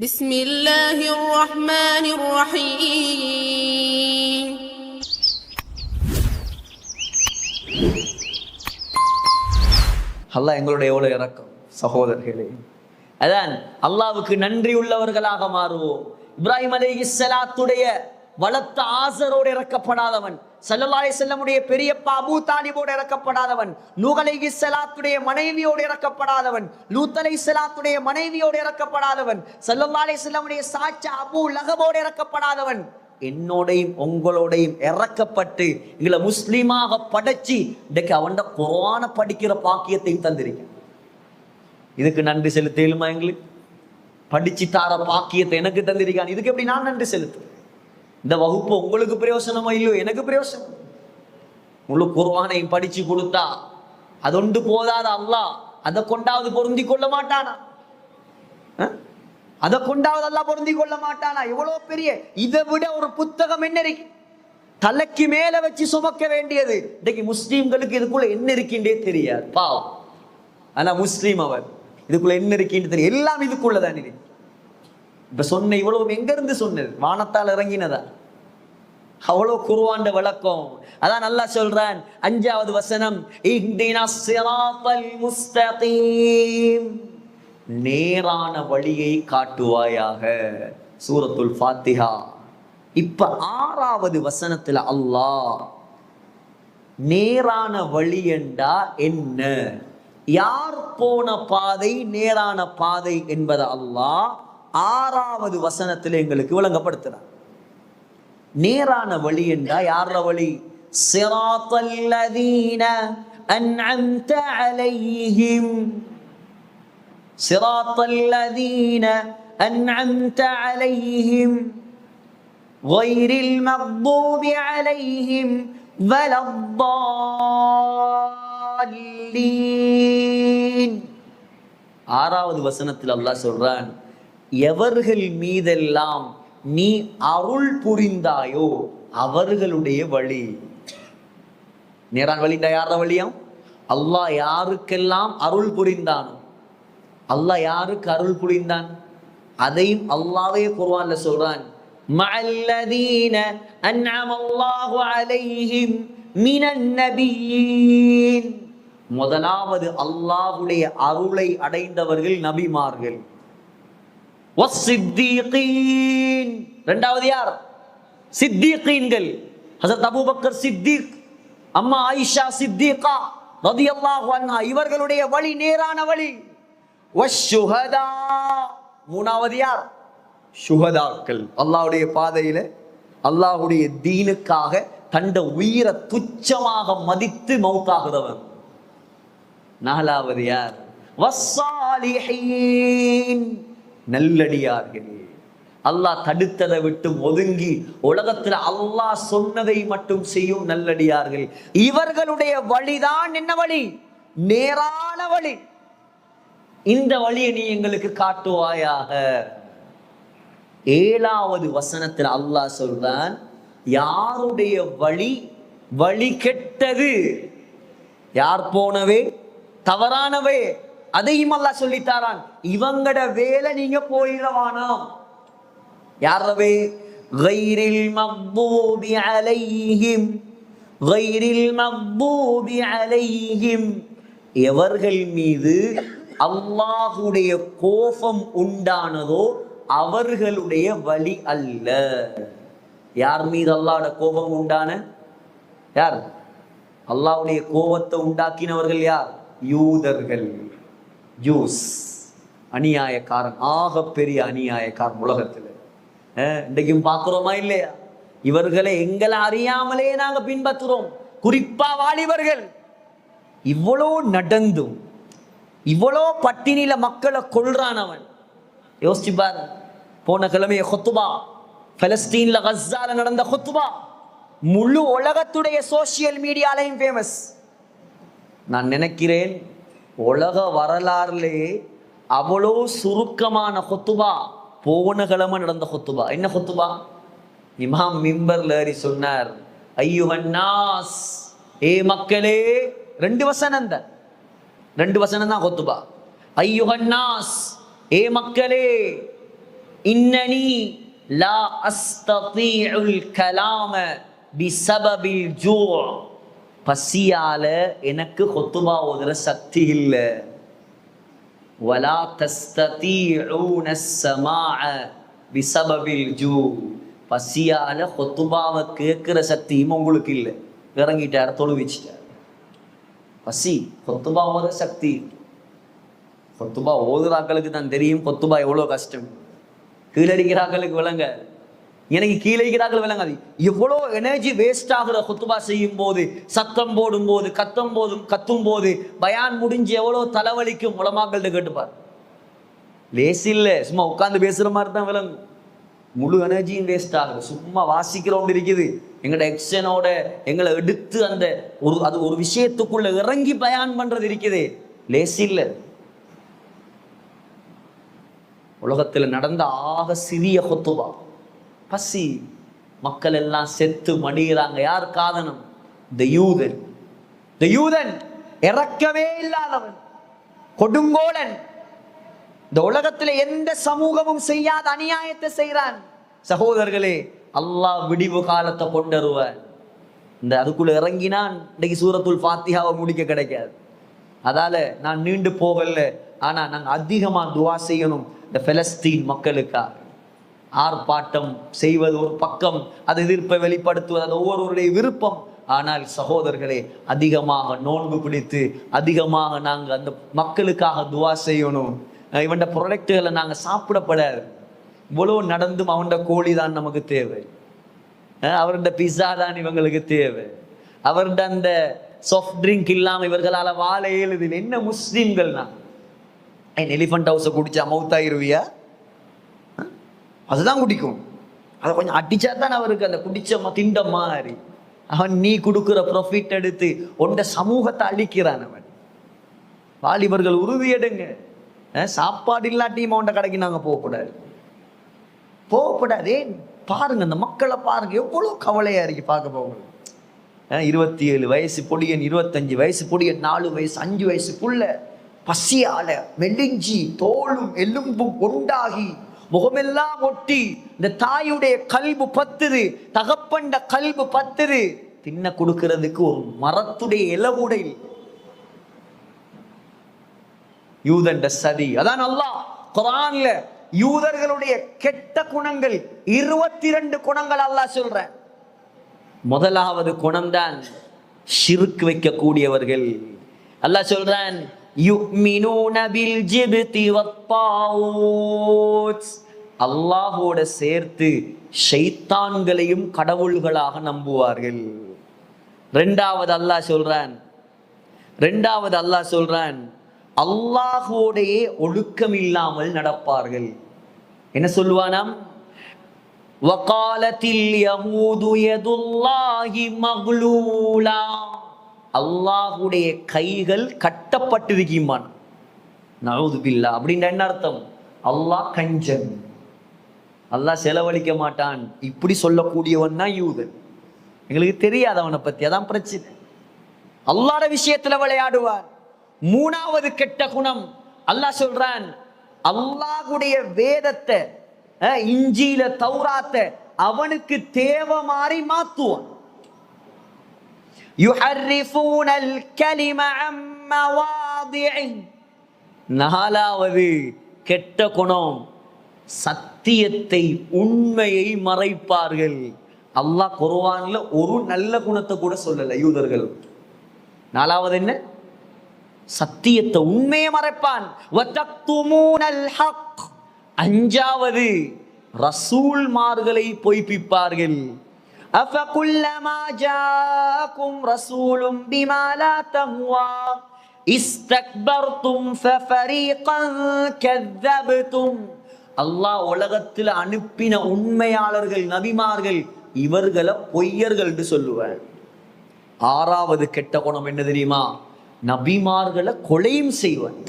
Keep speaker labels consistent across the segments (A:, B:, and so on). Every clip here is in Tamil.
A: بسم الله الرحمن الرحيم
B: அல்லாஹ் எங்களுடைய எவ்வளவு இறக்கம் சகோதரர்களே அதான் அல்லாவுக்கு நன்றி உள்ளவர்களாக மாறுவோம் இப்ராஹிம் அலைஹிஸ்ஸலாத்துடைய வளர்த்த ஆசரோடு இறக்கப்படாதவன் சல்லல்லாஹு செல்லமுடைய பெரியப்பா அபூ தாலிபோடு இறக்கப்படாதவன் நூகலை அலைஹிஸ்ஸலாத்துடைய மனைவியோடு இறக்கப்படாதவன் லூத்தலை செலாத்துடைய மனைவியோடு இறக்கப்படாதவன் சல்லல்லாஹு செல்லமுடைய சாச்சா அபூ லகபோடு இறக்கப்படாதவன் என்னோடையும் உங்களோடையும் இறக்கப்பட்டு எங்களை முஸ்லீமாக படைச்சு இன்றைக்கு அவன்கிட்ட குரான படிக்கிற பாக்கியத்தையும் தந்திருக்கேன். இதுக்கு நன்றி செலுத்தலுமா எங்களுக்கு. படிச்சு தார பாக்கியத்தை எனக்கு தந்திருக்கான். இதுக்கு எப்படி நான் நன்றி செலுத்துவேன்? இந்த வகுப்பு உங்களுக்கு பிரயோசனமா இல்லையோ எனக்கு பிரயோசனம். முழு குர்வானையும் படிச்சு கொடுத்தா அதொண்டு போதாத அல்லாஹ்? அதை கொண்டாவது பொருந்தி கொள்ள மாட்டானா? அதை கொண்டாவது அல்லாஹ் பொருந்தி கொள்ள மாட்டானா? எவ்வளவு பெரிய இதை விட ஒரு புத்தகம் என்ன இருக்கு? தலைக்கு மேல வச்சு சுமக்க வேண்டியது. இன்னைக்கு முஸ்லீம்களுக்கு இதுக்குள்ள என்ன இருக்கின்றே தெரியாது. பாவம். ஆனா முஸ்லீம் அவர் இதுக்குள்ள என்ன இருக்கின்னு தெரியும் எல்லாம் இதுக்குள்ளதான் இருக்கு இப்ப சொன்ன இவ்வளவு எங்க இருந்து சொன்னது? வானத்தால் இறங்கினதா? அவ்வளவு குருவாண்ட விளக்கம். அதான் நல்லா சொல்றான். அஞ்சாவது வசனம் நேரான வழியை காட்டுவாயாக. சூரத்துல் ஃபாத்திஹா. இப்ப ஆறாவது வசனத்துல அல்லாஹ் நேரான வழி என்றா என்ன? யார் போன பாதை நேரான பாதை என்பதை அல்லாஹ் ஆறாவது வசனத்தில் எங்களுக்கு விளங்கப்படுத்துறார் நேரான வழி என்றா யார வழி சிராத்தல்லதீன அன்அம்த அலைஹிம் சிராத்தல்லதீன அன்அம்த அலைஹிம் غير المغضوب عليهم ولا الضالين ஆறாவது வசனத்தில் அல்லாஹ் சொல்றான் எவர்கள் மீதெல்லாம் நீ அருள் புரிந்தாயோ அவர்களுடைய வழி. நேரான் வழிண்டா யார வழியாம்? அல்லாஹ் யாருக்கெல்லாம் அருள் புரிந்தானோ? அல்லாஹ் யாருக்கு அருள் புரிந்தான்? அதையும் அல்லாவே குர்வான்ல சொல்றான். மல்லதீன அன்அம அல்லாஹு அலைஹிம் மினன் நபியீன். முதலாவது அல்லாஹ்வுடைய அருளை அடைந்தவர்கள் நபிமார்கள். ரெண்டாவது யார்? சித்தீக்கீன்கள் ஹசரத் அபூபக்கர் சித்தீக் அம்மா ஆயிஷா சித்தீகா ரலியல்லாஹு அன்ஹா இவர்களுடைய வழி நேரான வழி. வஷ்ஷுஹதா. மூணாவது யார்? சுகதாக்கள் அல்லாவுடைய பாதையில அல்லாஹுடைய தீனுக்காக தண்ட உயிரை துச்சமாக மதித்து மௌத்தாகுதவன் நாலாவது யார்? வசாலிஹீன் நல்லடியார்கள். அல்லாஹ் தடுத்ததை விட்டு ஒதுங்கி உலகத்துல அல்லாஹ் சொன்னதை மட்டும் செய்யும் நல்லடியார்கள். இவர்களுடைய வழிதான் என்ன வழி? நேரான வழி. இந்த வழியை நீ எங்களுக்கு காட்டுவாயாக. ஏழாவது வசனத்தில் அல்லாஹ் சொல்றான் யாருடைய வழி வழி கெட்டது? யார் போனவே? தவறானவே. அதையும் அல்லா சொல்லித்தாரான். இவங்கட வேலை நீங்க போயிடவானாம் யாரவே கைரில் மக்பூபி அலைஹிம். கைரில் மக்பூபி அலைஹிம். எவர்கள் மீது அல்லாஹுடைய கோபம் உண்டானதோ அவர்களுடைய வழி அல்ல. யார் மீது அல்லாட கோபம் உண்டான? யார்? அல்லாவுடைய கோபத்தை உண்டாக்கினவர்கள் யார்? யூதர்கள். ஜூஸ் அநியாயக்காரன் ஆக பெரிய அநியாயக்காரன் உலகத்தில். இன்றைக்கும் பார்க்குறோமா இல்லையா? இவர்களை எங்களை அறியாமலே நாங்கள் பின்பற்றுறோம். குறிப்பா வாலிபர்கள். இவ்வளோ நடந்தும் இவ்வளோ பட்டினியில மக்களை கொள்றான் அவன். யோசிச்சு பாரு. போன கிழமைய ஹொத்துபா பலஸ்தீன்ல கஸ்ஸால நடந்த ஹொத்துபா முழு உலகத்துடைய சோசியல் மீடியாலையும் ஃபேமஸ் நான் நினைக்கிறேன் உலக வரலாறுலே அவ்வளோ சுருக்கமான கொத்துபா. போன கிழமை நடந்த கொத்துபா. என்ன கொத்துபா? இமாம் மிம்பர்ல ஏறி சொன்னார் ஐயுஹன்னாஸ் ஏ மக்களே ரெண்டு வசனம் தான் ரெண்டு வசனம் தான் கொத்துபா. ஐயுஹன்னாஸ் ஏ மக்களே இன்னனி லா அஸ்தீஉல் கலாம பிசபபில் ஜூ. பசியால எனக்கு ஹொத்துபா ஓதுற சக்தி இல்லை. வலா தஸ்தீஊன ஸமாஅ பிசபபில் ஜூ. பசியால ஹொத்துபாவை கேட்கிற சக்தியும் உங்களுக்கு இல்லை. இறங்கிட்டார் தொழுவிச்சிட்டார் பசி கொத்துபா ஓத சக்தி. கொத்துபா ஓதுறாக்களுக்கு தான் தெரியும் கொத்துபா எவ்வளோ கஷ்டம். கீழடிக்கிறாக்களுக்கு விளங்க. எனக்கு கீழடிக்கிறாக்கள் விளங்காது. எவ்வளோ எனர்ஜி வேஸ்ட் ஆகுற கொத்துபா செய்யும் போது சத்தம் போடும் போது கத்தும் போதும் கத்தும் போது பயான் முடிஞ்சு எவ்வளோ தலைவலிக்கும் உலமாக்கள்கிட்ட கேட்டுப்பார். லேசி இல்லை சும்மா உட்காந்து பேசுற மாதிரி தான் விளங்கும். முழு எனர்ஜியும் வேஸ்ட் ஆகுது. சும்மா வாசிக்கிறோம் இருக்குது. எங்களோட எக்ஷனோட எங்களை எடுத்து அந்த ஒரு அது ஒரு விஷயத்துக்குள்ள இறங்கி பயான் பண்றது இருக்குது. லேசி இல்லை. உலகத்தில் நடந்த ஆக சிறிய கொத்துவா பசி. மக்கள் எல்லாம் செத்து மடிகிறாங்க யார் காரணம் இந்த யூதன். இந்த யூதன் இறக்கவே இல்லாதவன். கொடுங்கோலன். இந்த உலகத்துல எந்த சமூகமும் செய்யாத அநியாயத்தை செய்கிறான் சகோதரர்களே அல்லாஹ் விடிவு காலத்தை கொண்டருவான் இந்த அதுக்குள்ள இறங்கினான். இன்னைக்கு சூரத்துல் ஃபாத்தியாவை முடிக்க கிடைக்காது. அதால நான் நீண்டு போகல. ஆனா நாங்க அதிகமா துவா செய்யணும். இந்த பெலஸ்தீன் மக்களுக்காக. ஆர்ப்பாட்டம் செய்வது ஒரு பக்கம் அது எதிர்ப்பை வெளிப்படுத்துவது அது ஒவ்வொருவருடைய விருப்பம். ஆனால் சகோதரர்களே அதிகமாக நோன்பு பிடித்து அதிகமாக நாங்கள் அந்த மக்களுக்காக துவா செய்யணும். இவன் ப்ராடக்ட்டுகளை நாங்கள் சாப்பிடப்படாது. இவ்வளோ நடந்தும் அவன்ட கோழி தான் நமக்கு தேவை. அவருடைய பிஸா தான் இவங்களுக்கு தேவை. அவருடைய அந்த சாஃப்ட் ட்ரிங்க் இல்லாமல் இவர்களால் வாழ இயலுது என்ன முஸ்லீம்கள்னா? என் எலிஃபண்ட் ஹவுஸை குடிச்சா மவுத்தாயிருவியா அதுதான் குடிக்கும். அதை கொஞ்சம் அடிச்சா தான் அவருக்கு அந்த குடிச்ச திண்ட மாதிரி. அவன் நீ கொடுக்குற ப்ரொஃபிட் எடுத்து உண்ட சமூகத்தை அழிக்கிறான் அவன். வாலிபர்கள் உறுதி எடுங்க. சாப்பாடு இல்லாட்டியும் அவன்ட கடைக்கு நாங்கள் போகக்கூடாது. போகக்கூடாது ஏன் பாருங்க அந்த மக்களை பாருங்க. எவ்வளோ கவலையா இருக்கு பார்க்க போக இருபத்தி ஏழு வயசு பொடியன் இருபத்தஞ்சு வயசு பொடியன் நாலு வயசு அஞ்சு வயசுக்குள்ள பசியால மெலிஞ்சி தோளும் எலும்பும் உண்டாகி முகமெல்லாம் ஒட்டி இந்த தாயுடைய கல்பு பத்துது தகப்பண்ட கல்பு பத்துது. தின்ன கொடுக்கிறதுக்கு ஒரு மரத்துடைய இலவுடை யூதண்ட சதி. அதான் அல்லாஹ் குரான்ல யூதர்களுடைய கெட்ட குணங்கள் இருபத்தி ரெண்டு குணங்கள் அல்லாஹ் சொல்ற. முதலாவது குணம்தான் ஷிருக்கு வைக்கக்கூடியவர்கள். அல்லாஹ் சொல்றான் யுக்மினூன பில் ஜிப்தி வத்தாவூத் அல்லாஹோட சேர்த்து ஷைத்தான்களையும் கடவுள்களாக நம்புவார்கள். ரெண்டாவது அல்லாஹ் சொல்றான். ரெண்டாவது அல்லாஹ் சொல்றான் அல்லாஹோடையே ஒழுக்கம் இல்லாமல் நடப்பார்கள். என்ன சொல்லுவானாம்? வகாலத்தில் யமூது யதுல்லாஹி அல்லாஹுடைய கைகள் கட்டப்பட்டிருக்கிமான் நவுது பில்லா அப்படின்னு என்ன அர்த்தம்? அல்லாஹ் கஞ்சன். அல்லாஹ் செலவழிக்க மாட்டான் இப்படி சொல்லக்கூடியவன் தான் யூதன் எங்களுக்கு தெரியாது அவனை பத்தி அதான் பிரச்சனை அல்லாட விஷயத்துல விளையாடுவான் மூணாவது கெட்ட குணம் அல்லாஹ் சொல்றான் அல்லாஹுடைய வேதத்தை இஞ்சியில தௌராத்த அவனுக்கு தேவை மாறி மாத்துவான் يحرفون الكلم عن مواضعه நாலாவது கெட்ட குணம் சத்தியத்தை உண்மையை மறைப்பார்கள் அல்லாஹ் குர்ஆன்ல ஒரு நல்ல குணத்தை கூட சொல்லல யூதர்கள் நாலாவது என்ன சத்தியத்தை உண்மையை மறைப்பான் அஞ்சாவது ரசூல்மார்களை பொய்ப்பிப்பார்கள் أفكلما جاءكم رسول بما لا تهوى استكبرتم ففريقا كذبتم அல்லாஹ் உலகத்தில் அனுப்பின உண்மையாளர்கள் நபிமார்கள் இவர்களை பொய்யர்கள் என்று சொல்லுவார். ஆறாவது கெட்ட குணம் என்ன தெரியுமா? நபிமார்களை கொலையும் செய்வன்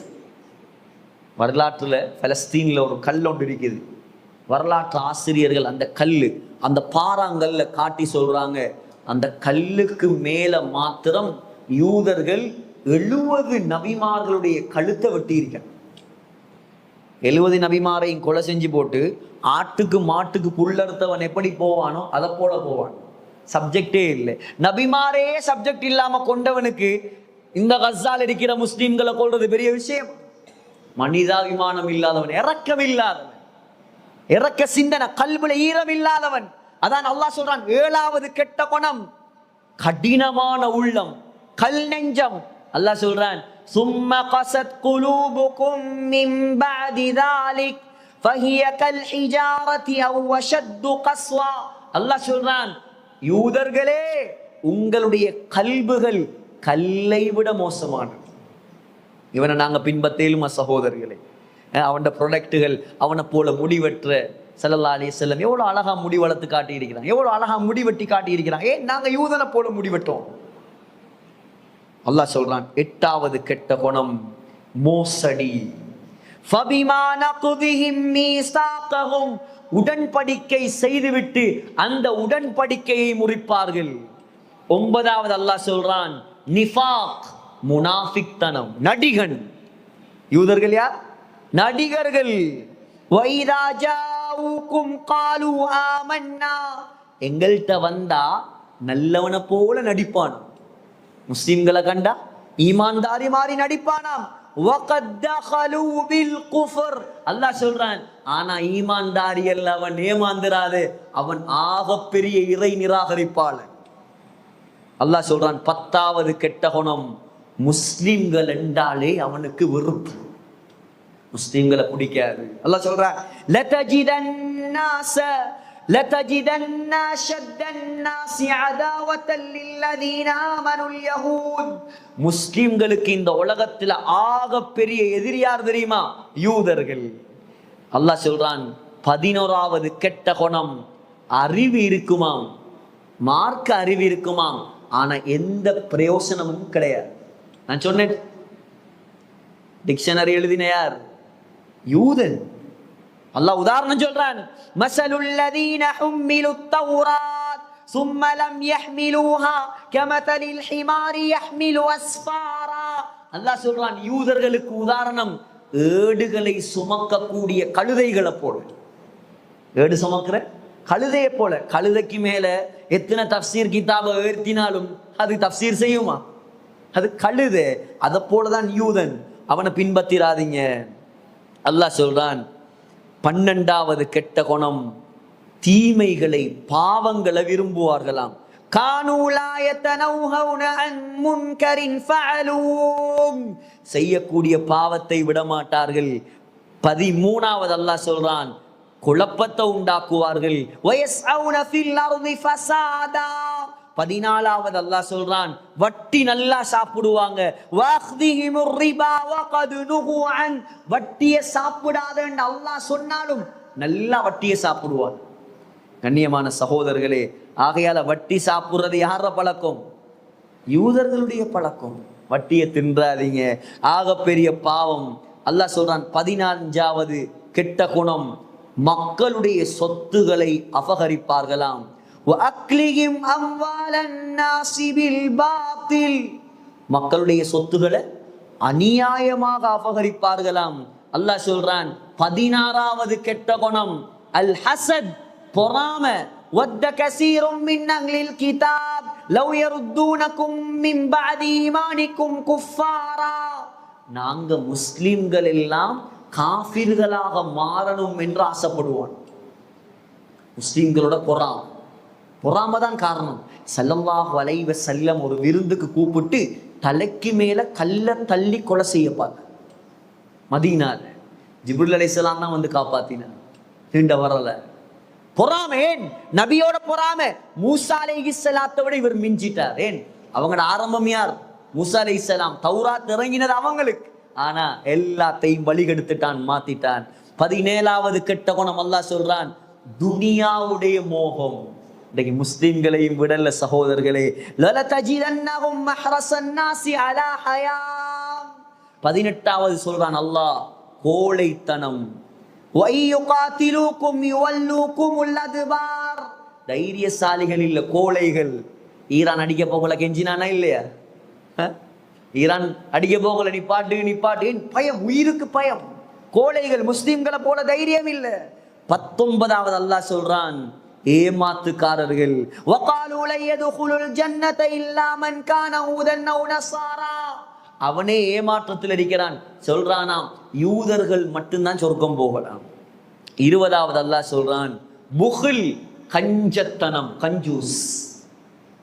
B: வரலாற்றில் பலஸ்தீனில் ஒரு கல் ஒன்று இருக்குது. வரலாற்று ஆசிரியர்கள் அந்த கல் அந்த பாறாங்கல்ல காட்டி சொல்றாங்க அந்த கல்லுக்கு மேல மாத்திரம் யூதர்கள் எழுபது நபிமார்களுடைய கழுத்தை வெட்டி எழுபது நபிமாரையும் கொலை செஞ்சு போட்டு ஆட்டுக்கு மாட்டுக்கு புல்லறுத்தவன் எப்படி போவானோ அதை போல போவான். சப்ஜெக்டே இல்லை. நபிமாரே சப்ஜெக்ட் இல்லாம கொண்டவனுக்கு இந்த கசால் இருக்கிற முஸ்லீம்களை கொள்றது பெரிய விஷயம். மனிதாபிமானம் இல்லாதவன் இறக்கம் இல்லாதவன் இறக்க சிந்தனை கல்வில ஈரம் இல்லாதவன் அதான் அல்லாஹ் சொல்றான் ஏழாவது கெட்ட குணம் கடினமான உள்ளம் கல் நெஞ்சம். அல்லாஹ் சொல்றான் சும்ம கசத் குலூபுக்கும் மின் பஅதி ذلك فهي كالحجارة أو أشد قسوة அல்லாஹ் சொல்றான் யூதர்களே உங்களுடைய கல்புகள் கல்லை விட மோசமானது இவனை நாங்க பின்பற்றேலுமா சகோதரர்களே அவன் ப்ரொடக்ட்டுகள் அவனை போல முடிவெற்ற சல்லல்லா அலி செல்லம் எவ்வளோ அழகா முடி வளர்த்து காட்டி இருக்கிறான் எவ்வளோ அழகா முடி வெட்டி காட்டி இருக்கிறான் ஏன் நாங்க யூதனை போல முடிவெட்டோம் அல்லாஹ் சொல்றான் எட்டாவது கெட்ட குணம் மோசடி. உடன்படிக்கை செய்துவிட்டு அந்த உடன்படிக்கையை முறிப்பார்கள். ஒன்பதாவது அல்லாஹ் சொல்றான் நிஃபாக் முனாஃபிக்தனம் நடிகன். யூதர்கள் யார்? நடிகர்கள். எங்கள்கிட்ட வந்தா நல்லவனை போல நடிப்பான். முஸ்லீம்களை கண்டா ஈமான்தாரி மாறி நடிப்பானாம். அல்லா சொல்றான் ஆனா ஈமான்தாரி அல்ல அவன் ஏமாந்துராது அவன் ஆகப்பெரிய இறை நிராகரிப்பாளன். அல்லாஹ் சொல்றான் பத்தாவது கெட்ட குணம் முஸ்லீம்கள் என்றாலே அவனுக்கு வெறுப்பு. முஸ்லீம்களை பிடிக்காது. அல்லா சொல்றான் لتجدن أشد الناس عداوة للذين آمنوا اليهود முஸ்லிம்களுக்கு இந்த உலகத்துல ஆக பெரிய எதிரி யார் தெரியுமா யூதர்கள் அல்லாஹ் சொல்றான் பதினோராவது கெட்ட குணம் அறிவு இருக்குமாம் மார்க்க அறிவு இருக்குமாம் ஆனா எந்த பிரயோசனமும் கிடையாது நான் சொன்னேன் டிக்ஷனரி எழுதின யார் யூதன் அல்லாஹ் உதாரணம் சொல்றான் மசலுல்லதீன ஹும்மிலு தௌராத் ثم لم يحملوها كمثل الحمار يحمل أسفارا அல்லாஹ் சொல்றான் யூதர்களுக்கு உதாரணம் ஏடுகளை சுமக்கக்கூடிய கழுதைகளை போல ஏடு சுமக்கிற கழுதையை போல கழுதைக்கு மேல எத்தனை தப்சீர் கிதாபை உயர்த்தினாலும் அது தப்சீர் செய்யுமா அது கழுதை அதை போலதான் யூதன் அவனை பின்பற்றிராதீங்க அல்லாஹ் சொல்றான் பன்னெண்டாவது கெட்ட குணம் தீமைகளை பாவங்களை விரும்புவார்களாம். செய்யக்கூடிய பாவத்தை விட மாட்டார்கள் பதிமூணாவது அல்லாஹ் சொல்றான் குழப்பத்தை உண்டாக்குவார்கள். பதினாலாவது அல்லாஹ் சொல்றான் வட்டி நல்லா சாப்பிடுவாங்க. வாஹ்திஹிமுர் ரிபா வட்டியை சாப்பிடாதன்னு அல்லாஹ் சொன்னாலும் நல்லா வட்டியை சாப்பிடுவான். கண்ணியமான சகோதரர்களே ஆகையால வட்டி சாப்பிடுறது யார பழக்கம்? யூதர்களுடைய பழக்கம். வட்டியை தின்றாதீங்க. ஆக பெரிய பாவம். அல்லாஹ் சொல்றான் பதினான்காவது கெட்ட குணம் மக்களுடைய சொத்துகளை அபகரிப்பார்களாம். وَأَكْلِهِمْ أَمْوَالَ النَّاسِ بِالْبَاطِلِ மக்களுடைய சொத்துக்களை அநியாயமாக அபகரிப்பார்களாம் அல்லாஹ் சொல்றான் பதினாறாவது கெட்ட குணம் அல் ஹசத் பொறாம وَدَّ كَثِيرٌ مِّنْ أَهْلِ الْكِتَابِ لَوْ يَرُدُّونَكُم مِّن بَعْدِ إِيمَانِكُمْ كُفَّارًا நாங்க முஸ்லிம்கள் எல்லாம் காஃபிர்களாக மாறணும் என்று ஆசைப்படுவான் முஸ்லிம்களோட பொறாம பொறாம தான் காரணம். சல்லல்லாஹ் வளைவ செல்லம் ஒரு விருந்துக்கு கூப்பிட்டு தலைக்கு மேல கல்ல தள்ளி கொலை செய்யப்பாங்க. மதீனால. ஜிபுல் அலைசலாம் தான் வந்து காப்பாத்தினார் தீண்ட வரல. பொறாம ஏன்? நபியோட பொறாம. மூசா அலைஹிஸ்ஸலாத்தை விட இவர் மிஞ்சிட்டார். ஏன்? அவங்களோட ஆரம்பம் யார்? மூசா அலைஹிஸ்ஸலாம் தௌராத் இறங்கினது அவங்களுக்கு. ஆனா எல்லாத்தையும் வழிகெடுத்துட்டான் மாத்திட்டான். பதினேழாவது கெட்ட குணம் அல்லா சொல்றான் துனியாவுடைய மோகம். இன்றைக்கு முஸ்லிம்களையும் விடல சகோதரர்களே. அலா ஹயா பதினெட்டாவது சொல்றான் அல்லாஹ் கோழைத்தனம். யுவல்லூக்கும் தைரியசாலிகள் இல்ல கோழைகள். ஈரான் அடிக்க போகல கெஞ்சினானா இல்லையா? ஈரான் அடிக்க போகல நிப்பாட்டு நிப்பாட்டு ஏன் பயம் உயிருக்கு பயம். கோழைகள் முஸ்லிம்களை போல தைரியம் இல்ல. பத்தொன்பதாவது அல்லாஹ் சொல்றான் ஏமாத்துக்காரர்கள். அவனே ஏமாற்றத்தில் இருக்கிறான். சொல்றானாம் யூதர்கள் மட்டும்தான் சொர்க்கம் போகலாம். இருபதாவது அல்லாஹ் சொல்றான் புகில் கஞ்சத்தனம் கஞ்சூஸ்.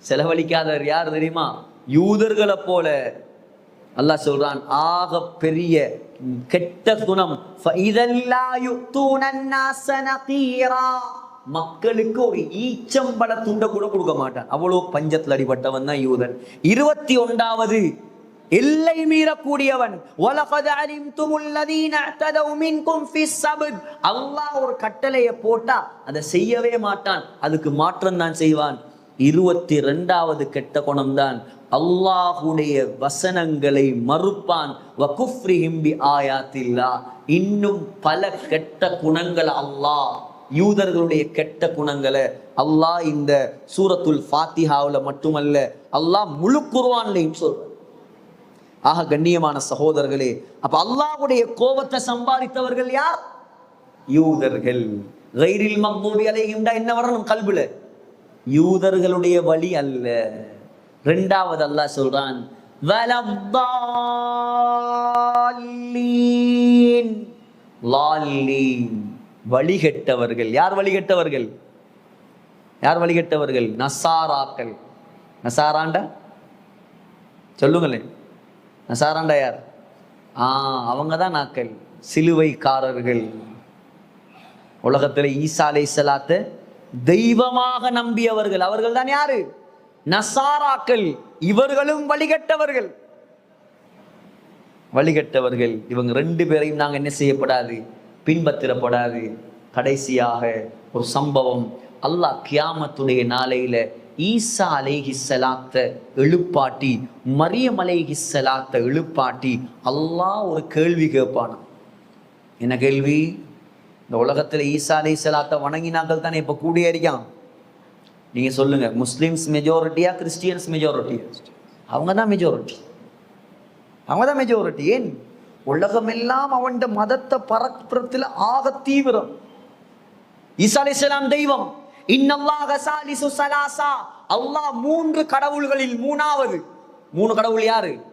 B: செலவழிக்காதவர் யார் தெரியுமா? யூதர்களை போல. அல்லாஹ் சொல்றான் ஆக பெரிய கெட்ட குணம். இதெல்லாம் மக்களுக்கு ஒரு ஈச்சம்பள துண்டை கூட கொடுக்க மாட்டான். அவ்வளோ பஞ்சத்தில் அடிபட்டவன் தான் யூதன். இருபத்தி ஒன்றாவது எல்லை மீறக்கூடியவன். அல்லாஹ் ஒரு கட்டளையை போட்டா அதை செய்யவே மாட்டான். அதுக்கு மாற்றம் தான் செய்வான். இருபத்தி ரெண்டாவது கெட்ட குணம் தான் அல்லாஹுடைய வசனங்களை மறுப்பான். வகுஃப்ரி ஹிம்பி ஆயாத்தில்லா. இன்னும் பல கெட்ட குணங்கள் அல்லாஹ் யூதர்களுடைய கெட்ட குணங்களை அல்லாஹ் இந்த சூரத்துல் ஃபாத்திஹாவில் மட்டுமல்ல அல்லாஹ் முழு குருவான்லையும் சொல்றான். ஆக கண்ணியமான சகோதரர்களே அப்ப அல்லாஹ்வுடைய கோபத்தை சம்பாதித்தவர்கள் யார்? யூதர்கள். கைரில் மக்மூபி அலைஹிம்டா என்ன வரணும் கல்புல? யூதர்களுடைய வழி அல்ல. ரெண்டாவது அல்லாஹ் சொல்றான் வலத்தாலீன் லாலீன் வழிகெட்டவர்கள். யார் வழிகெட்டவர்கள்? யார் வழிகெட்டவர்கள்? நசாராக்கள். நசாராண்டா? சொல்லுங்களேன். நசாராண்டா யார்? ஆ அவங்க தான் நாக்கள். சிலுவைக்காரர்கள். உலகத்தில் ஈசா அலை தெய்வமாக நம்பியவர்கள். அவர்கள் தான் யாரு? நசாராக்கள். இவர்களும் வழிகட்டவர்கள். வழிகட்டவர்கள். இவங்க ரெண்டு பேரையும் நாங்கள் என்ன செய்யப்படாது? பின்பற்றப்படாது. கடைசியாக ஒரு சம்பவம். அல்லாஹ் கியாமத்துடைய நாளையில ஈசா அலைஹி சலாத்த எழுப்பாட்டி மரியம் அலைஹி சலாத்த எழுப்பாட்டி அல்லாஹ் ஒரு கேள்வி கேட்பானா? என்ன கேள்வி? இந்த உலகத்தில் ஈசா அலை சலாத்த வணங்கினாக்கள் தானே இப்போ கூடிய இருக்கான். நீங்கள் சொல்லுங்க முஸ்லீம்ஸ் மெஜாரிட்டியா கிறிஸ்டியன்ஸ் மெஜாரிட்டியா அவங்க தான் மெஜாரிட்டி அவங்க தான் மெஜாரிட்டி ஏன்? உலகமெல்லாம் அவன் மதத்தை பரப்புறத்துல ஆக தீவிரம். ஈசா அலைஹிஸ்ஸலாம் தெய்வம் அல்லாஹ் மூன்று கடவுள்களில் மூணாவது. மூணு கடவுள் யாரு?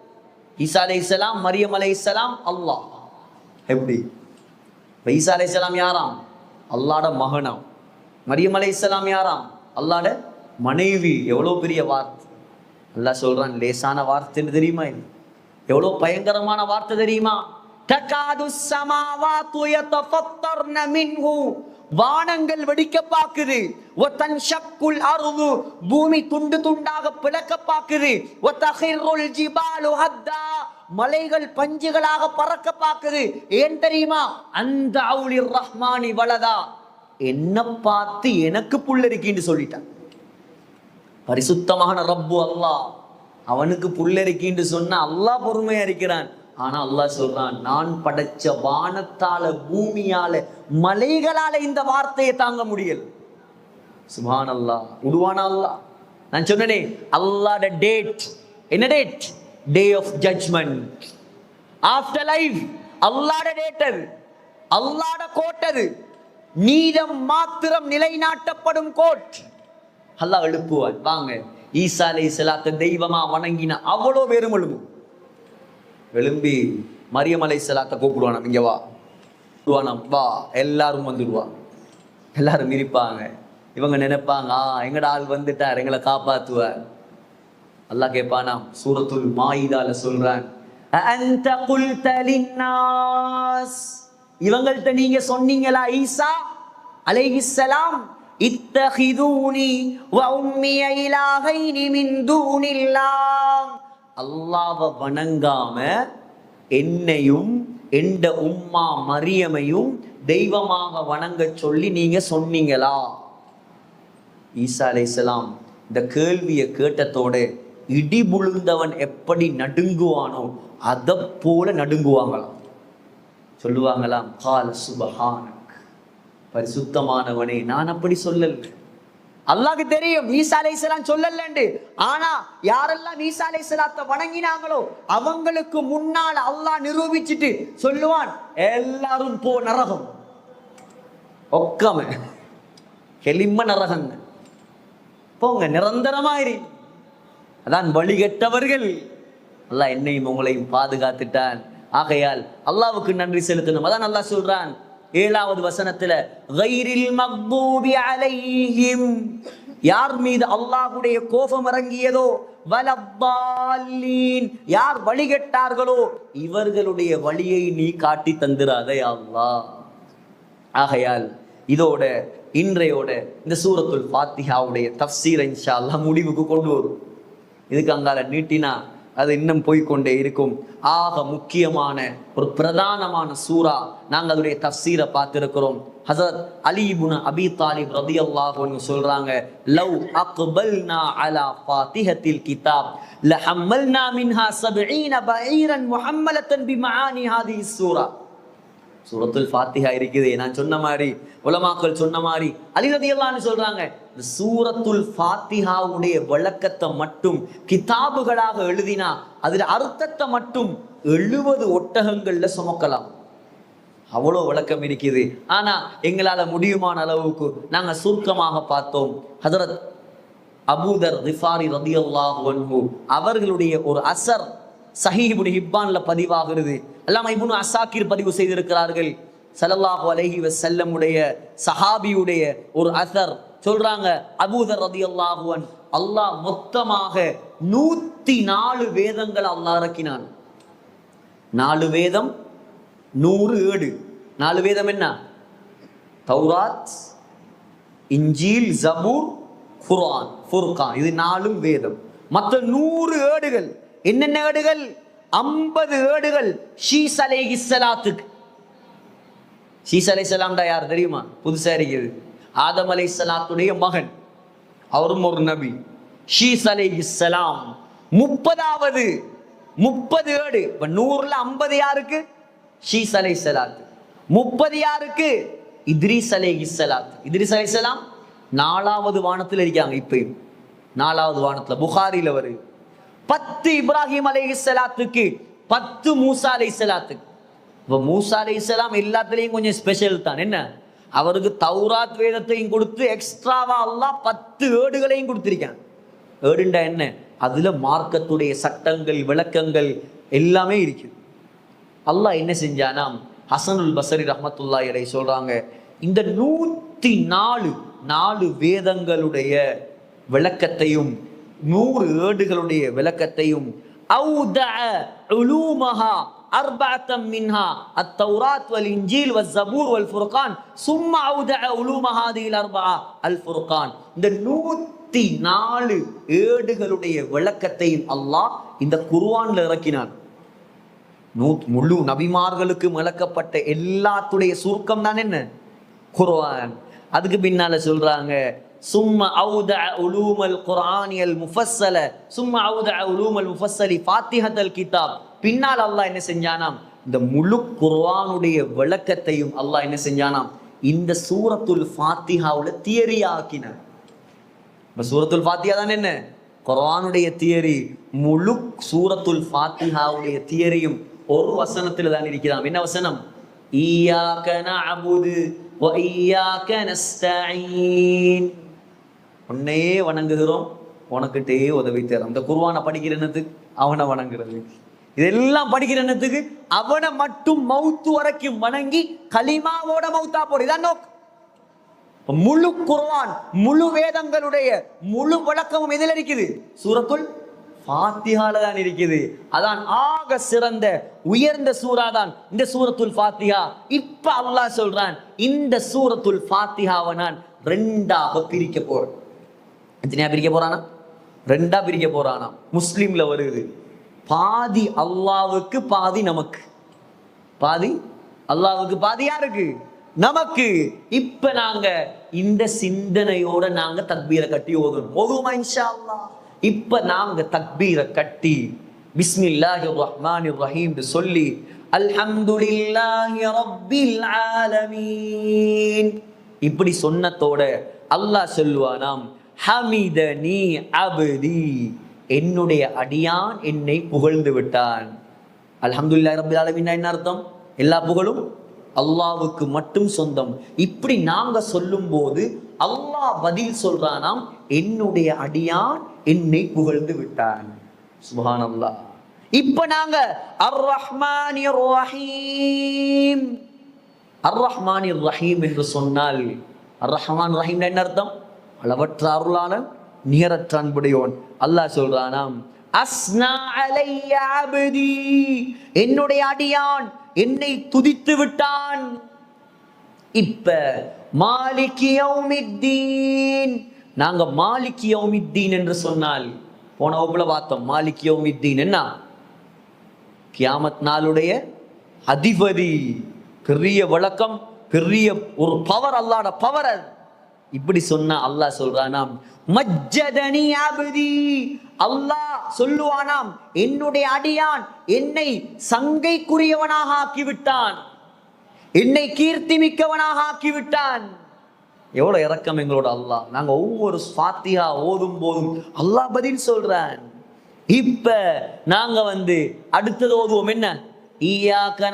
B: ஈசா அலைஹிஸ்ஸலாம் மரியம் அலை இஸ்லாம் அல்லாஹ். எப்படி? இப்ப ஈசா இஸ்லாம் யாராம்? அல்லாட மகனாம். மரியம் அலைஹிஸ்ஸலாம் யாராம்? அல்லாட மனைவி. எவ்வளோ பெரிய வார்த்தை. அல்லாஹ் சொல்கிறான் லேசான வார்த்தைன்னு தெரியுமா இது? எவ்வளவு பயங்கரமான வார்த்தை தெரியுமா? தகாது சமாவாத்து யதஃபத்தர்ன மின்ஹு. வானங்கள் வெடிக்க பாக்குது. ஒத்தன் ஷக்குல் அருவு பூமி துண்டு துண்டாக பிளக்க பாக்குது. ஒத்தஹிருல் ஜிபாலு ஹத்தா. மலைகள் பஞ்சுகளாக பறக்க பாக்குது. ஏன் தெரியுமா? அந்த அவுலிர் ரஹ்மானி வலதா என்ன பார்த்து எனக்கு புல்லரிக்கின்னு சொல்லிட்டான். பரிசுத்தமான ரப்பு அல்லாஹ். அவனுக்கு புல்லரிக்கின்னு சொன்னா அல்லாஹ் பொறுமையா இருக்கிறான். ஆனா அல்லாஹ் சொல்றான் நான் படைச்ச வானத்தால பூமியால மலைகளால இந்த வார்த்தையை தாங்க முடியல. சுபான் அல்லாஹ் உருவான அல்லாஹ்? நான் சொன்னனே அல்லாட டேட் என்ன date day of judgment after life அல்லாட டேட் அது. அல்லாட கோட் அது. நீதம் மாத்திரம் நிலைநாட்டப்படும் கோட் அல்லாஹ் எழுப்புவான். வாங்க. ஈசா அலை சலாத்த தெய்வமா வணங்கின அவ்வளோ பேரும் எழும்பும் எழும்பி மரியம் அலை சலாத்த கூப்பிடுவானாம் இங்க வா. கூப்பிடுவானாம் வா. எல்லாரும் வந்துடுவா. எல்லாரும் இருப்பாங்க இவங்க நினைப்பாங்க ஆ எங்கட ஆள் வந்துட்டார் எங்களை காப்பாத்துவார் அல்லாஹ் கேட்பானாம் சூரத்துல் மாயிதால சொல்றான் இவங்கள்ட்ட நீங்க சொன்னீங்களா ஈசா அலைஹிஸ்ஸலாம் இத்தஹிதூனி வ உம்மிய இலாஹைனி மின் தூனில்லாஹ் அல்லாஹ்வை வணங்காம என்னையும் எந்த உம்மா மரியமையும் தெய்வமாக வணங்க சொல்லி நீங்க சொன்னீங்களா? ஈசா அலைஹிஸ்ஸலாம் இந்த கேள்வியை கேட்டதோடு இடி புழுந்தவன் எப்படி நடுங்குவானோ அதை போல நடுங்குவாங்களாம். சொல்லுவாங்களாம் கால் சுபஹான் பரிசுத்தமானவனே. நான் அப்படி சொல்லல அல்லாக்கு தெரியும் ஈசா அலைஹிஸ்ஸலாம் சொல்லலண்டு ஆனா யாரெல்லாம் ஈசா அலைஹிஸ்ஸலாத்தை வணங்கினாங்களோ அவங்களுக்கு முன்னால் அல்லாஹ் நிரூபிச்சிட்டு சொல்லுவான் எல்லாரும் போ நரகம். ஒக்கம கெளிம நரகங்க. போங்க நிரந்தரமாயிரி. அதான் வழிகட்டவர்கள் அல்லாஹ் என்னையும் உங்களையும் பாதுகாத்துட்டான். ஆகையால் அல்லாவுக்கு நன்றி செலுத்தணும். அதான் நல்லா சொல்றான் ஏழாவது வசனத்துல கைரில் மக்பூபி அலைஹிம். யார் மீது அல்லாஹுடைய கோபம் இறங்கியதோ வலப்பாலீன் யார் வழிகட்டார்களோ இவர்களுடைய வழியை நீ காட்டி தந்திராதே அல்லா ஆகையால் இதோட இன்றையோட இந்த சூரத்துல் ஃபாத்திஹாவுடைய தஃப்சீரை இன்ஷா அல்லாஹ் முடிவுக்கு கொண்டு வரும். இதுக்கு அங்கால நீட்டினா அது இன்னும் போய்க்கொண்டே இருக்கும். ஆக முக்கியமான ஒரு பிரதானமான சூரா நாங்கள் அதோடைய தஃசீரை பார்த்திருக்கிறோம். ஹசரத் அலி அபி தாலிப் ரதி அல்லாஹ் சொல்றாங்க லவ் அக்பல்னா அலா ஃபாத்திஹத்தில் கிதாப் லஹம்மல்னா மின்ஹா 70 பஈரன் முஹம்மலத்தன் பிமஆனி ஹாதிஹி சூரா சூரத்துல் ஃபாத்திஹா இருக்குது. நான் சொன்ன மாதிரி உலமாக்கள் சொன்ன மாதிரி அலி அலிரதியல்லான்னு சொல்றாங்க சூரத்துல் ஃபாத்திஹாவுடைய விளக்கத்தை மட்டும் கிதாபுகளாக எழுதினா அதில் அர்த்தத்தை மட்டும் எழுபது ஒட்டகங்கள்ல சுமக்கலாம். அவ்வளோ விளக்கம் இருக்குது. ஆனால் எங்களால் முடியுமான அளவுக்கு நாங்கள் சுருக்கமாக பார்த்தோம். ஹதரத் அபூதர் ரிஃபாரி ரதியல்லாஹு அன்ஹு அவர்களுடைய ஒரு அசர் சஹிபுனி ஹிப்பான்ல பதிவாகிறது. அல்லாம இபுனு அசாக்கிர் பதிவு செய்திருக்கிறார்கள். ஸல்லல்லாஹு அலஹி வசல்லமுடைய சஹாபியுடைய ஒரு அசர். சொல்றாங்க அபூதர் ரதி அல்லாஹுவன் அல்லாஹ் மொத்தமாக நூத்தி நாலு வேதங்கள் அல்லாஹ் இறக்கினான். நாலு வேதம் நூறு ஏடு. நாலு வேதம் என்ன? தௌராத் இஞ்சீல் ஜபூர் குர்ஆன் ஃபுர்கான். இது நாலும் வேதம். மற்ற நூறு ஏடுகள் என்னென்ன ஏடுகள்? ஐம்பது ஏடுகள் ஷீஸ் அலைஹி ஸலாத்துக்கு ஷீஸ் அலை சலாம்டா யார் தெரியுமா? புதுசா இருக்குது ஆதம் அலை சலாத்துடைய மகன். அவரும் ஒரு நபி. ஷீஸ் அலை இஸ்லாம் முப்பதாவது முப்பது ஏடு. இப்ப நூறுல ஐம்பது யாருக்கு? ஷீஸ் அலை சலாத்து முப்பது யாருக்கு? இத்ரீஸ் அலை இஸ்லாத் இத்ரீஸ் அலை சலாம் நாலாவது வானத்தில் இருக்காங்க இப்பயும். நாலாவது வானத்துல. புகாரில வருது பத்து இப்ராஹிம் அலை சலாத்துக்கு பத்து மூசா அலை சலாத்துக்கு இப்போ மூசா அலை இஸ்லாம் எல்லாத்துலேயும் கொஞ்சம் ஸ்பெஷல் தான். என்ன? அவருக்கு தௌராத் வேதத்தையும் கொடுத்து எக்ஸ்ட்ராவா எல்லாம் பத்து ஏடுகளையும் கொடுத்திருக்கான். ஏடுண்டா என்ன? அதுல மார்க்கத்துடைய சட்டங்கள் விளக்கங்கள் எல்லாமே இருக்குது அல்லாஹ் என்ன செஞ்சானாம் ஹசனுல் பசரி ரஹமத்துல்லா இறை சொல்றாங்க இந்த நூத்தி நாலு நாலு வேதங்களுடைய விளக்கத்தையும் நூறு ஏடுகளுடைய விளக்கத்தையும் அர்பாத்தம் மின்ஹா அத்தௌராத் வல் இஞ்சில் வல் ஜபூர் வல் ஃபுர்கான் சும்மா அவுத உலூமஹாதில் அர்பா அல் ஃபுர்கான். இந்த நூத்தி நாலு ஏடுகளுடைய விளக்கத்தையும் அல்லாஹ் இந்த குர்வான்ல இறக்கினான். நூ முழு நபிமார்களுக்கு விளக்கப்பட்ட எல்லாத்துடைய சுருக்கம் தான் என்ன? குர்வான் அதுக்கு பின்னால சொல்றாங்க சும்ம அவுத உலூமல் குர்ஆனியல் முஃபஸ்ஸல சும்ம அவுத உலூமல் முஃபஸ்ஸலி ஃபாத்திஹத்தல் கிதாப். பின்னால் அல்லாஹ் என்ன செஞ்சானாம்? இந்த முழு குர்வானுடைய விளக்கத்தையும் அல்லாஹ் என்ன செஞ்சானாம்? இந்த சூரத்துல் ஃபாத்திஹாவுல தியரி ஆக்கினான் இப்ப சூரத்துல் ஃபாத்தியா தான் என்ன? குர்வானுடைய தியரி. முழு சூரத்துல் ஃபாத்திஹாவுடைய தியரியும் ஒரு வசனத்துல தான் இருக்கிறான். என்ன வசனம்? ஈயாக்க நஅபுது வ ஈயாக்க உன்னையே வணங்குகிறோம் உனக்கிட்டே உதவி தரோம் இந்த குர்வானை படிக்கிற என்னது? அவனை வணங்குறது. இதெல்லாம் படிக்கிற என்னத்துக்கு? அவனை மட்டும் மௌத்து வரைக்கும் வணங்கி கலிமாவோட மௌத்தா போடு. இதான் நோக்கு முழு குர்வான் முழு வேதங்களுடைய முழு விளக்கமும் எதில் இருக்குது? சூரத்துள் ஃபாத்திஹால தான் இருக்குது. அதான் ஆக சிறந்த உயர்ந்த சூரா தான் இந்த சூரத்துல் ஃபாத்திஹா. இப்ப அல்லாஹ் சொல்றான் இந்த சூரத்துல் ஃபாத்திஹாவை நான் ரெண்டாக பிரிக்க போறேன். எத்தனையா பிரிக்க போறானா? ரெண்டா பிரிக்க போறானா? முஸ்லீம்ல வருது. பாதி அல்லாவுக்கு பாதி நமக்கு. பாதி அல்லாவுக்கு பாதி யாருக்கு? நமக்கு. இப்ப நாங்க இந்த சிந்தனையோட நாங்க தக்பீரை கட்டி ஓதணும். ஓதுமா இன்ஷா இப்ப நாங்க தக்பீரை கட்டி பிஸ்மில்லாஹி ரஹ்மான் ரஹீம் சொல்லி அல்ஹம்துலில்லாஹி ரப்பில் ஆலமீன். இப்படி சொன்னதோட அல்லாஹ் சொல்லுவானாம் ஹமிதனி அபதி. என்னுடைய அடியான் என்னை புகழ்ந்து விட்டான். அலமதுல்லா ரப்பில் என்ன அர்த்தம்? எல்லா புகழும் அல்லாவுக்கு மட்டும் சொந்தம். இப்படி நாங்க சொல்லும்போது அல்லாஹ் பதில் சொல்றானாம் என்னுடைய அடியான் என்னை புகழ்ந்து விட்டான். சுபஹானல்லாஹ். இப்ப நாங்க அர் ரஹ்மான் ரஹீம். அர் ரஹ்மான் ரஹீம் என்று சொன்னால் அர் ரஹ்மான் ரஹீம் என்ன அர்த்தம்? அளவற்ற அருளாளன் நிகரற்ற அன்புடையோன். அல்லாஹ் சொல்றானாம் அஸ்னா அலைய அபதி என்னுடைய அடியான் என்னை துதித்து விட்டான். இப்ப மாலிகியவுமித்தீன் நாங்க மாலிகியவுமித்தீன் என்று சொன்னால் போன வகுப்புல பார்த்தோம் மாலிகியவுமித்தீன் என்ன? கியாமத் நாளுடைய அதிபதி. பெரிய விளக்கம் பெரிய ஒரு பவர் அல்லாட பவர் அது. இப்படி சொன்னா அல்லாஹ் சொல்றானாம் மஜ்ஜதனி அபதி. அல்லாஹ் சொல்லுவானாம் என்னுடைய அடியான் என்னை சங்கைக்குரியவனாக ஆக்கிவிட்டான். என்னை கீர்த்தி மிக்கவனாக ஆக்கிவிட்டான். எவ்வளவு இறக்கம் எங்களோட அல்லாஹ். நாங்க ஒவ்வொரு ஃபாத்தியா ஓதும் போதும் அல்லாஹ் பதில் சொல்றான். இப்ப நாங்க வந்து அடுத்தது ஓதுவோம் என்ன? ஈயாக்க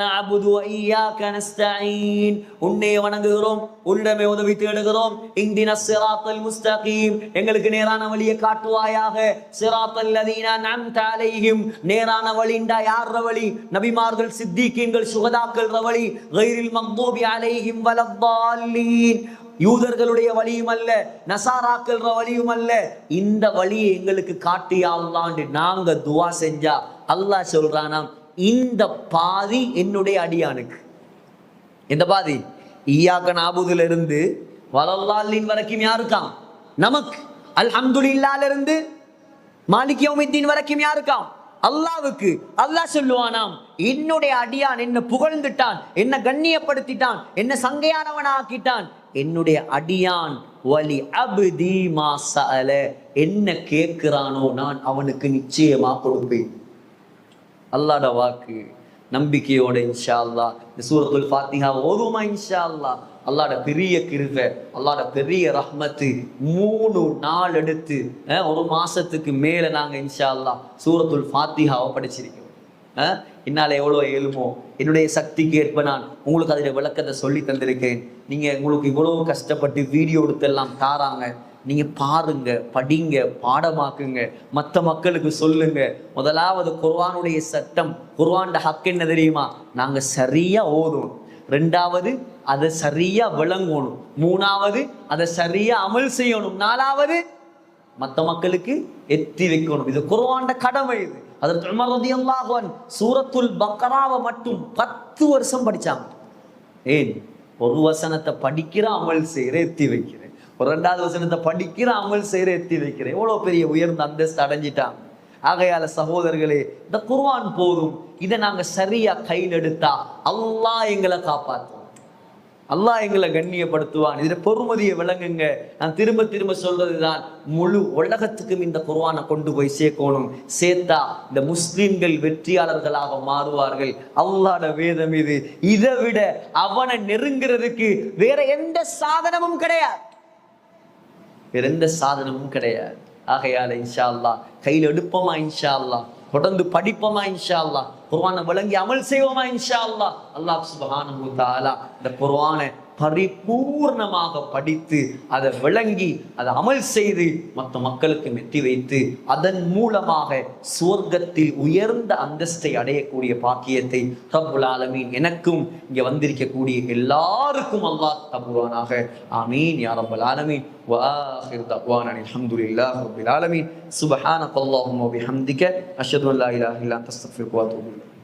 B: உன்னை வணங்குகிறோம் உன்னிடமே உதவி தேடுகிறோம். இந்தின சிராத்தல் முஸ்தகீம். எங்களுக்கு நேரான வழியை காட்டுவாயாக. சிராத்தல் லதீன அன்அம்த அலைஹிம். நேரான வழிண்டா யார் வழி நபிமார்கள் சித்திகீன்கள் சுகதாக்கள் வழி கைரில் மக்தூபி அலைஹிம் வலத்தாலீன் யூதர்களுடைய வழியும் அல்ல நசாராக்கள் வழியும் அல்ல. இந்த வழியை எங்களுக்கு காட்டியாலாண்டு நாங்க துவா செஞ்சா அல்லாஹ் சொல்றானாம் இந்த பாதி என்னுடைய அடியானுக்கு. எந்த பாதி? ஈயாக்க நாபுதுல இருந்து வலல்லாலின் வரைக்கும் யாருக்காம்? நமக்கு. அல்ஹம்துலில்லால இருந்து மாலிக் யௌமித்தீன் வரைக்கும் யாருக்காம்? அல்லாவுக்கு அல்லாஹ் சொல்லுவானாம் என்னுடைய அடியான் என்ன புகழ்ந்துட்டான் என்ன கண்ணியப்படுத்திட்டான் என்ன சங்கையானவன் ஆக்கிட்டான் என்னுடைய அடியான் வலி அபுதி மாசல என்ன கேட்கிறானோ நான் அவனுக்கு நிச்சயமா கொடுப்பேன். அல்லாட வாக்கு நம்பிக்கையோட இன்ஷா அல்லா இந்த சூரத்துல் ஃபாத்திஹாவை ஓதுமா இன்ஷா அல்லா அல்லாட பெரிய கிருப அல்லாட பெரிய ரஹ்மத்து மூணு நாள் எடுத்து ஒரு மாசத்துக்கு மேல நாங்க இன்ஷா அல்லா சூரத்துல் ஃபாத்திஹாவை படிச்சிருக்கோம். அஹ், என்னால எவ்வளவு இயலுமோ என்னுடைய சக்திக்கு ஏற்ப நான் உங்களுக்கு அதில் விளக்கத்தை சொல்லி தந்திருக்கேன் நீங்க உங்களுக்கு இவ்வளவு கஷ்டப்பட்டு வீடியோ எடுத்தெல்லாம் தாராங்க. நீங்கள் பாருங்க படிங்க பாடமாக்குங்க மற்ற மக்களுக்கு சொல்லுங்க. முதலாவது குர்வானுடைய சட்டம் குர்வான்ட ஹக் என்ன தெரியுமா? நாங்கள் சரியாக ஓதணும். ரெண்டாவது அதை சரியாக விளங்கணும். மூணாவது அதை சரியாக அமல் செய்யணும். நாலாவது மற்ற மக்களுக்கு எத்தி வைக்கணும். இது குர்வான்ட கடமை இது. அதற்கு உமர் சூரத்துல் பக்கராவை மட்டும் பத்து வருஷம் படித்தாங்க ஏன்? ஒரு வசனத்தை படிக்கிற அமல் செய்கிற எத்தி வைக்கிறேன் ஒரு ரெண்டாவது வசனத்தை படிக்கிற அமல் செய்கிற எத்தி வைக்கிறேன். எவ்வளோ பெரிய உயர்ந்த அந்தஸ்து அடைஞ்சிட்டாங்க ஆகையால சகோதரர்களே இந்த குர்வான் போதும். இதை நாங்கள் சரியா கையில் எடுத்தா அல்லாஹ் எங்களை காப்பாத்தும் அல்லாஹ் எங்களை கண்ணியப்படுத்துவான். இதில் பொறுமதியை விளங்குங்க. நான் திரும்ப திரும்ப சொல்றதுதான். முழு உலகத்துக்கும் இந்த குர்வானை கொண்டு போய் சேர்க்கணும். சேர்த்தா இந்த முஸ்லிம்கள் வெற்றியாளர்களாக மாறுவார்கள். அல்லாட வேதம் இது. இதை விட அவனை நெருங்கிறதுக்கு வேற எந்த சாதனமும் கிடையாது. வேற எந்த சாதனமும் கிடையாது. ஆகையால இன்ஷா அல்லாஹ் கையில் எடுப்போமா இன்ஷா அல்லாஹ் தொடர்ந்து படிப்போமா இன்ஷா அல்லாஹ் குர்வானை விளங்கி அமல் செய்வோமா இன்ஷா அல்லாஹ் அல்லாஹ் சுபஹானு தாலா இந்த குர்வானை பரிபூர்ணமாக படித்து அதை விளங்கி அதை அமல் செய்து மற்ற மக்களுக்கு மெத்தி வைத்து அதன் மூலமாக சுவர்க்கத்தில் உயர்ந்த அந்தஸ்தை அடையக்கூடிய பாக்கியத்தை ரப்புல் ஆலமீன் எனக்கும் இங்க வந்திருக்கக்கூடிய எல்லாருக்கும் அல்லாஹ் தபுவானாக ஆமீன் யா ரப்பல் ஆலமீன் وآخر دعوانا الحمد لله رب العالمين سبحانك اللهم وبحمدك أشهد أن لا إله إلا أنت أستغفرك وأتوب إليك